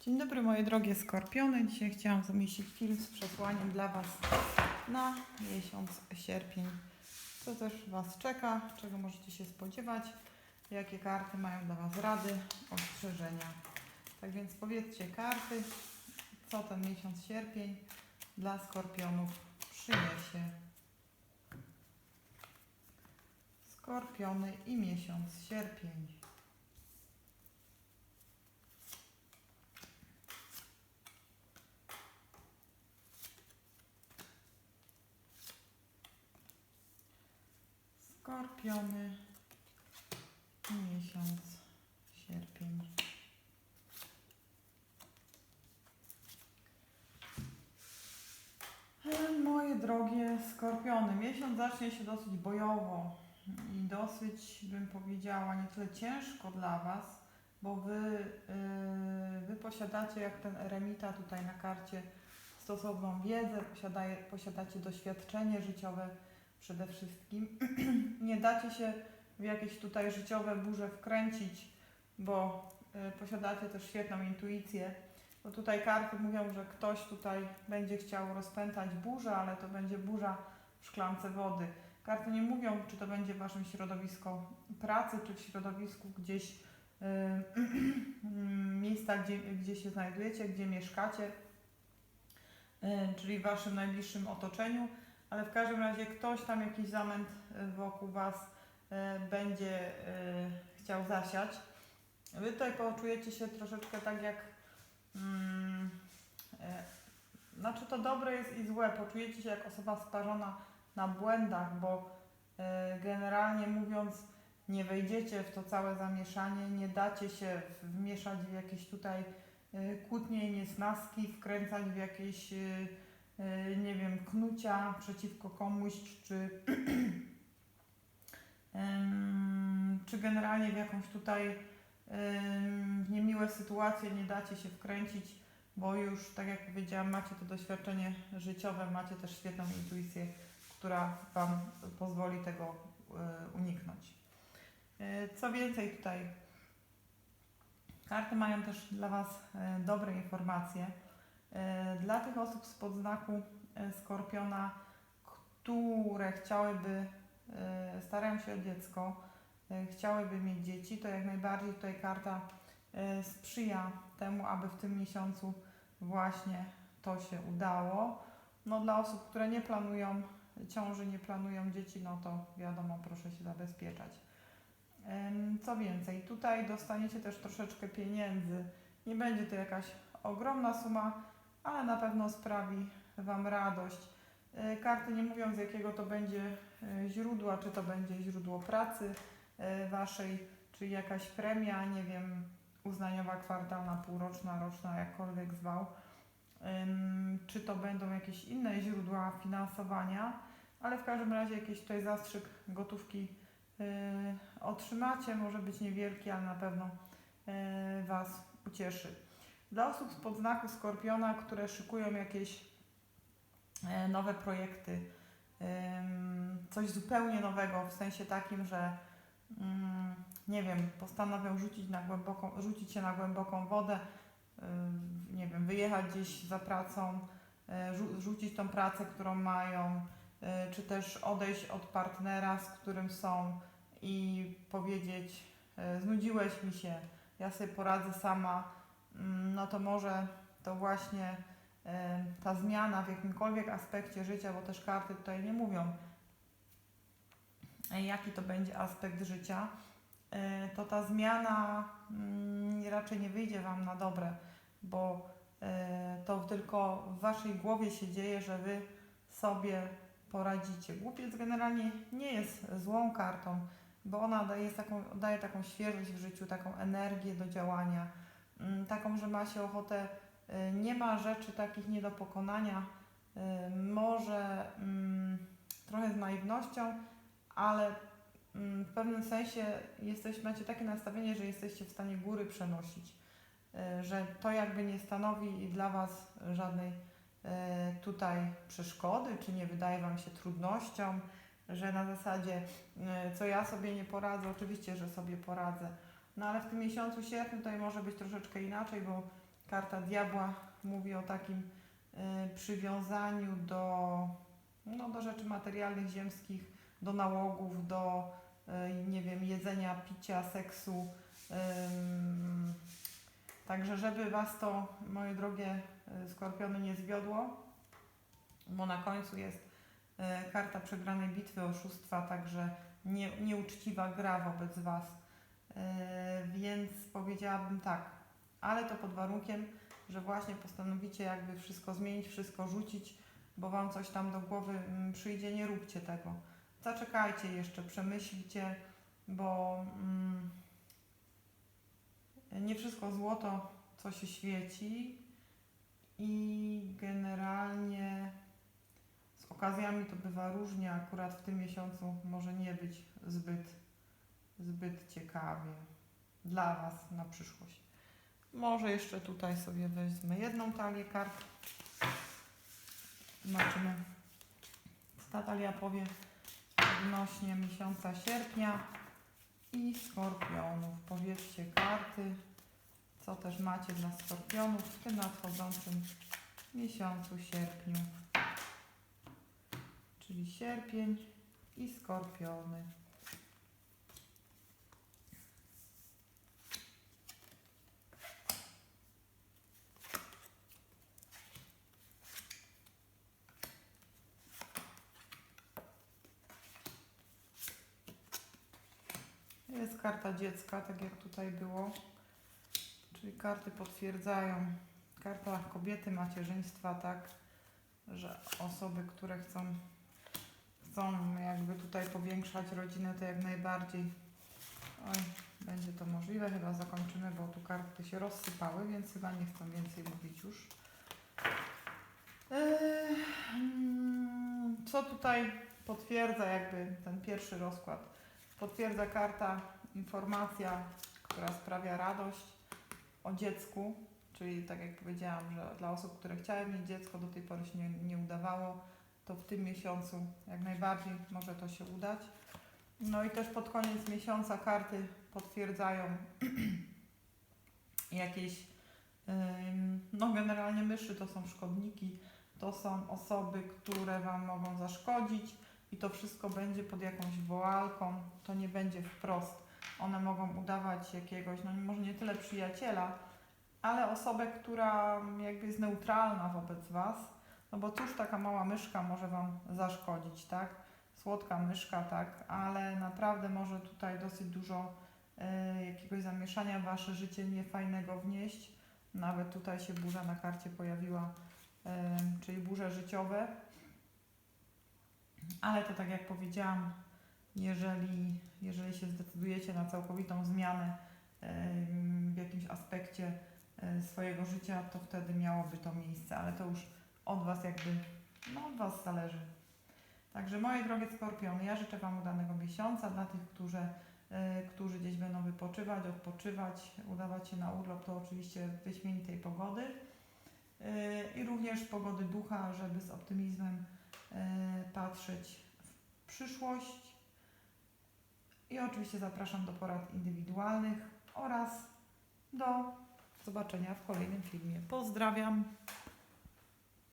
Dzień dobry moje drogie skorpiony. Dzisiaj chciałam zamieścić film z przesłaniem dla Was na miesiąc sierpień. Co też Was czeka, czego możecie się spodziewać, jakie karty mają dla Was rady, ostrzeżenia. Tak więc powiedzcie karty, co ten miesiąc sierpień dla skorpionów przyniesie. Skorpiony i miesiąc sierpień. Skorpiony miesiąc sierpień. Moje drogie skorpiony, miesiąc zacznie się dosyć bojowo i dosyć, bym powiedziała, nie tyle ciężko dla Was, bo Wy, yy, wy posiadacie, jak ten eremita tutaj na karcie, stosowną wiedzę, posiadacie doświadczenie życiowe przede wszystkim. nie dacie się w jakieś tutaj życiowe burze wkręcić, bo y, posiadacie też świetną intuicję. Bo tutaj karty mówią, że ktoś tutaj będzie chciał rozpętać burzę, ale to będzie burza w szklance wody. Karty nie mówią, czy to będzie w Waszym środowisku pracy, czy w środowisku gdzieś y, miejsca, gdzie, gdzie się znajdujecie, gdzie mieszkacie, y, czyli w Waszym najbliższym otoczeniu ale w każdym razie ktoś tam jakiś zamęt y, wokół Was y, będzie y, chciał zasiać. Wy tutaj poczujecie się troszeczkę tak jak. Mm, e, znaczy to dobre jest i złe. Poczujecie się jak osoba sparzona na błędach, bo e, generalnie mówiąc, nie wejdziecie w to całe zamieszanie, nie dacie się wmieszać w jakieś tutaj e, kłótnie i niesnaski, wkręcać w jakieś. E, nie wiem, knucia przeciwko komuś, czy, czy generalnie w jakąś tutaj em, niemiłe sytuacje nie dacie się wkręcić, bo już, tak jak powiedziałam, macie to doświadczenie życiowe, macie też świetną intuicję, która Wam pozwoli tego e, uniknąć. E, Co więcej tutaj, karty mają też dla Was e, dobre informacje. E, Dla tych osób spod znaku e, Skorpiona, które chciałyby, e, starają się o dziecko, chciałyby mieć dzieci, to jak najbardziej tutaj karta sprzyja temu, aby w tym miesiącu właśnie to się udało. No dla osób, które nie planują ciąży, nie planują dzieci, no to wiadomo, proszę się zabezpieczać. Co więcej, tutaj dostaniecie też troszeczkę pieniędzy. Nie będzie to jakaś ogromna suma, ale na pewno sprawi Wam radość. E, Karty nie mówią z jakiego to będzie e, źródła, czy to będzie źródło pracy e, Waszej, czy jakaś premia, nie wiem, uznaniowa, kwartalna, półroczna, roczna, jakkolwiek zwał. Czy to będą jakieś inne źródła finansowania, ale w każdym razie jakiś tutaj zastrzyk gotówki otrzymacie, może być niewielki, ale na pewno Was ucieszy. Dla osób spod znaku Skorpiona, które szykują jakieś e, nowe projekty, coś zupełnie nowego, w sensie takim, że mm, nie wiem, postanowią rzucić, na głęboką, rzucić się na głęboką wodę, nie wiem, wyjechać gdzieś za pracą, e, rzu- rzucić tą pracę, którą mają, e, czy też odejść od partnera, z którym są i powiedzieć, znudziłeś mi się, ja sobie poradzę sama, no to może to właśnie e, ta zmiana w jakimkolwiek aspekcie życia, bo też karty tutaj nie mówią, e, jaki to będzie aspekt życia, e, to ta zmiana mm, raczej nie wyjdzie Wam na dobre, bo to tylko w Waszej głowie się dzieje, że Wy sobie poradzicie. Głupiec generalnie nie jest złą kartą, bo ona daje taką, daje taką świeżość w życiu, taką energię do działania mm, taką, że ma się ochotę, y, nie ma rzeczy takich nie do pokonania, y, może mm, trochę z naiwnością, ale mm, w pewnym sensie jesteś, macie takie nastawienie, że jesteście w stanie góry przenosić, y, że to jakby nie stanowi dla Was żadnej tutaj przeszkody, czy nie wydaje Wam się trudnością, że na zasadzie co ja sobie nie poradzę, oczywiście, że sobie poradzę, no ale w tym miesiącu sierpniu tutaj może być troszeczkę inaczej, bo karta diabła mówi o takim e, przywiązaniu do, no, do rzeczy materialnych, ziemskich, do nałogów, do e, nie wiem, jedzenia, picia, seksu. Także żeby Was to, moje drogie e, skorpiony, nie zwiodło, bo na końcu jest e, karta przegranej bitwy, oszustwa, także nie, nieuczciwa gra wobec Was. E, Więc powiedziałabym tak, ale to pod warunkiem, że właśnie postanowicie jakby wszystko zmienić, wszystko rzucić, bo Wam coś tam do głowy mm, przyjdzie, nie róbcie tego. Zaczekajcie jeszcze, przemyślcie, bo mm, nie wszystko złoto, co się świeci i generalnie z okazjami to bywa różnie, akurat w tym miesiącu może nie być zbyt, zbyt ciekawie dla Was na przyszłość. Może jeszcze tutaj sobie weźmy jedną talię kart. Zobaczymy, co ta talia powie odnośnie miesiąca sierpnia i skorpionów. Powiedzcie karty, co też macie dla skorpionów w tym nadchodzącym miesiącu sierpniu. Czyli sierpień i skorpiony. Karta dziecka, tak jak tutaj było. Czyli karty potwierdzają. Karta kobiety, macierzyństwa, tak, że osoby, które chcą, chcą jakby tutaj powiększać rodzinę, to jak najbardziej. Oj, będzie to możliwe. Chyba zakończymy, bo tu karty się rozsypały, więc chyba nie chcę więcej mówić już. Eee, mm, Co tutaj potwierdza jakby ten pierwszy rozkład? Potwierdza karta, informacja, która sprawia radość o dziecku, czyli tak jak powiedziałam, że dla osób, które chciały mieć dziecko, do tej pory się nie, nie udawało, to w tym miesiącu jak najbardziej może to się udać. No i też pod koniec miesiąca karty potwierdzają jakieś, no generalnie myszy to są szkodniki, to są osoby, które Wam mogą zaszkodzić i to wszystko będzie pod jakąś woalką, to nie będzie wprost. One mogą udawać jakiegoś, no może nie tyle przyjaciela, ale osobę, która jakby jest neutralna wobec Was, no bo cóż taka mała myszka może Wam zaszkodzić, tak? Słodka myszka, tak, ale naprawdę może tutaj dosyć dużo e, jakiegoś zamieszania w Wasze życie niefajnego wnieść. Nawet tutaj się burza na karcie pojawiła, e, czyli burze życiowe. Ale to tak jak powiedziałam, jeżeli, jeżeli się zdecydujecie na całkowitą zmianę em, w jakimś aspekcie e, swojego życia, to wtedy miałoby to miejsce, ale to już od Was jakby, no od Was zależy. Także moje drogie Skorpiony, ja życzę Wam udanego miesiąca dla tych, którzy, e, którzy gdzieś będą wypoczywać, odpoczywać, udawać się na urlop, to oczywiście wyśmienitej pogody e, i również pogody ducha, żeby z optymizmem e, patrzeć w przyszłość. I oczywiście zapraszam do porad indywidualnych oraz do zobaczenia w kolejnym filmie. Pozdrawiam.